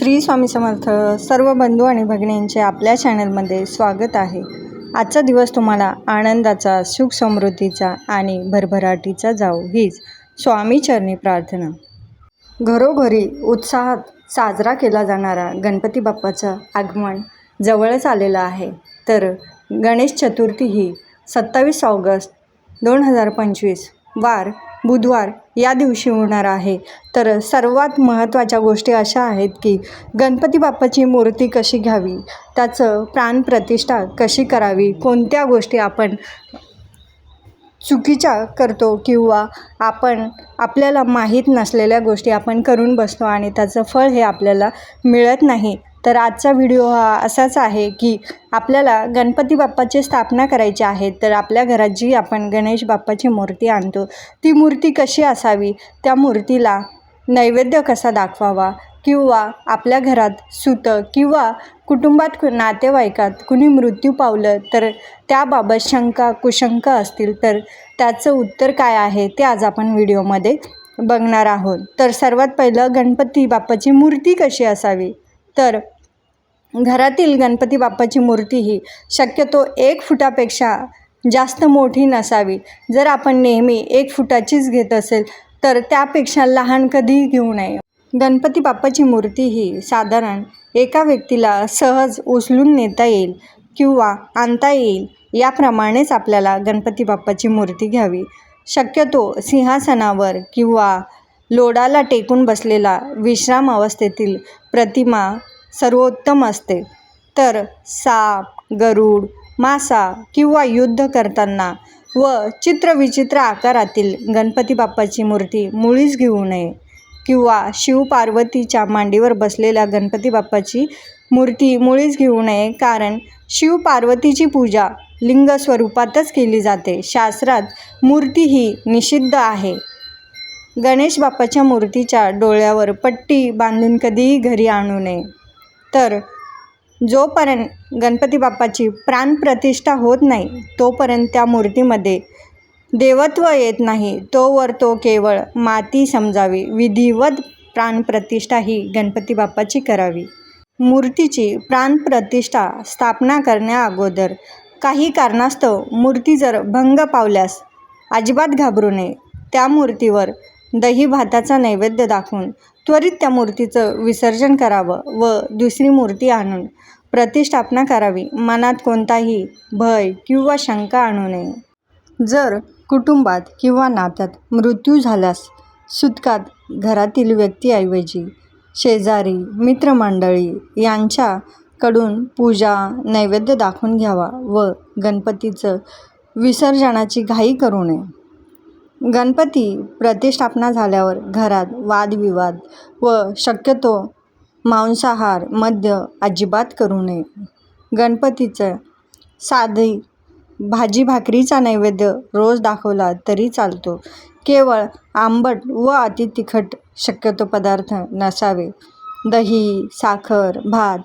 श्री स्वामी समर्थ सर्व बंधू आणि भगिनींचे आपल्या चॅनलमध्ये स्वागत आहे. आजचा दिवस तुम्हाला आनंदाचा सुख समृद्धीचा आणि भरभराटीचा जाऊ हीच स्वामीचरणी प्रार्थना. घरोघरी उत्साहात साजरा केला जाणारा गणपती बाप्पाचं आगमन जवळच आलेलं आहे. तर गणेश चतुर्थी ही सत्तावीस ऑगस्ट दोन हजार पंचवीस वार बुधवार या दिवशी होणार आहे. तर सर्वात महत्त्वाच्या गोष्टी अशा आहेत की गणपती बाप्पाची मूर्ती कशी घ्यावी? त्याचं प्राणप्रतिष्ठा कशी करावी? कोणत्या गोष्टी आपण चुकीच्या करतो किंवा आपण आपल्याला माहीत नसलेल्या गोष्टी आपण करून बसतो आणि त्याचं फळ हे आपल्याला मिळत नाही? तर आजचा व्हिडिओ हा असाच आहे की आपल्याला गणपती बाप्पाची स्थापना करायची आहे तर आपल्या घरात जी आपण गणेश बाप्पाची मूर्ती आणतो ती मूर्ती कशी असावी? त्या मूर्तीला नैवेद्य कसा दाखवावा? किंवा आपल्या घरात सुतं किंवा कुटुंबात कु- नातेवाईकात कुणी मृत्यू पावलं तर त्याबाबत शंका कुशंका असतील तर त्याचं उत्तर काय आहे ते आज आपण व्हिडिओमध्ये बघणार आहोत. तर सर्वात पहिलं गणपती बाप्पाची मूर्ती कशी असावी? तर घरातील गणपती बाप्पाची मूर्ती ही शक्यतो एक फुटापेक्षा जास्त मोठी नसावी. जर आपण नेहमी एक फुटाचीच घेत असेल तर त्यापेक्षा लहान कधीही घेऊ नये. गणपती बाप्पाची मूर्ती ही साधारण एका व्यक्तीला सहज उचलून नेता येईल किंवा आणता येईल याप्रमाणेच आपल्याला गणपती बाप्पाची मूर्ती घ्यावी. शक्यतो सिंहासनावर किंवा लोडाला टेकून बसलेला विश्राम अवस्थेतील प्रतिमा सर्वोत्तम असते. तर साप गरुड मासा किंवा युद्ध करताना व चित्रविचित्र आकारातील गणपती बाप्पाची मूर्ती मुळीच घेऊ नये किंवा शिवपार्वतीच्या मांडीवर बसलेल्या गणपती बाप्पाची मूर्ती मुळीच घेऊ नये कारण शिवपार्वतीची पूजा लिंग स्वरूपातच केली जाते. शास्त्रात मूर्ती ही निषिद्ध आहे. गणेश बाप्पाच्या मूर्तीच्या डोळ्यावर पट्टी बांधून कधीही घरी आणू नये. तर जोपर्यंत गणपती बाप्पाची प्राणप्रतिष्ठा होत नाही तोपर्यंत त्या मूर्तीमध्ये देवत्व येत नाही. तोवर तो केवळ माती समजावी. विधिवत प्राणप्रतिष्ठा ही गणपती बाप्पाची करावी. मूर्तीची प्राणप्रतिष्ठा स्थापना करण्या अगोदर काही कारणास्तव मूर्ती जर भंग पावल्यास अजिबात घाबरू नये. त्या मूर्तीवर दही भाताचा नैवेद्य दाखवून त्वरित त्या मूर्तीचं विसर्जन करावं व दुसरी मूर्ती आणून प्रतिष्ठापना करावी. मनात कोणताही भय किंवा शंका आणू नये. जर कुटुंबात किंवा नात्यात मृत्यू झाल्यास सुतकात घरातील व्यक्तीऐवजी शेजारी मित्रमंडळी यांच्याकडून पूजा नैवेद्य दाखवून घ्यावा व गणपतीचं विसर्जनाची घाई करू नये. गणपती प्रतिष्ठापना झाल्यावर घरात वादविवाद व शक्यतो मांसाहार मद्य अजिबात करू नये. गणपतीचं साधी भाजी भाकरीचा नैवेद्य रोज दाखवला तरी चालतो. केवळ आंबट व अति तिखट शक्यतो पदार्थ नसावे. दही साखर भात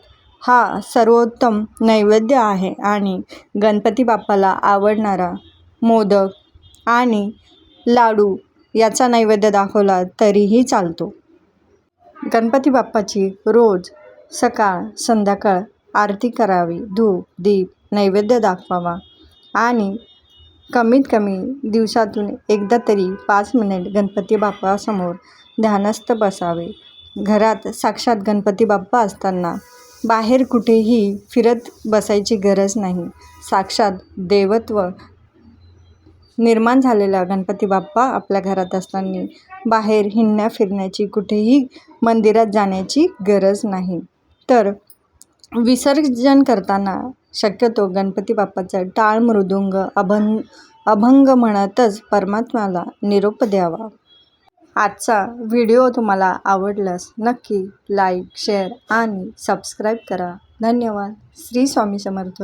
हा सर्वोत्तम नैवेद्य आहे आणि गणपती बाप्पाला आवडणारा मोदक आणि लाडू याचा नैवेद्य दाखवला तरीही चालतो. गणपती बाप्पाची रोज सकाळ संध्याकाळ आरती करावी धूप दीप नैवेद्य दाखवावा आणि कमीत कमी दिवसातून एकदा तरी पाच मिनिट गणपती बाप्पासमोर ध्यानस्थ बसावे. घरात साक्षात गणपती बाप्पा असताना बाहेर कुठेही फिरत बसायची गरज नाही. साक्षात देवत्व निर्माण झालेला गणपती बाप्पा आपल्या घरात असताना बाहेर हिंडण्या फिरण्याची कुठेही मंदिरात जाण्याची गरज नाही. तर विसर्जन करताना शक्यतो गणपती बाप्पाचं टाळ मृदुंग अभंग अभंग म्हणतच परमात्म्याला निरोप द्यावा. आजचा व्हिडिओ तुम्हाला आवडल्यास नक्की लाईक शेअर आणि सबस्क्राईब करा. धन्यवाद. श्री स्वामी समर्थ.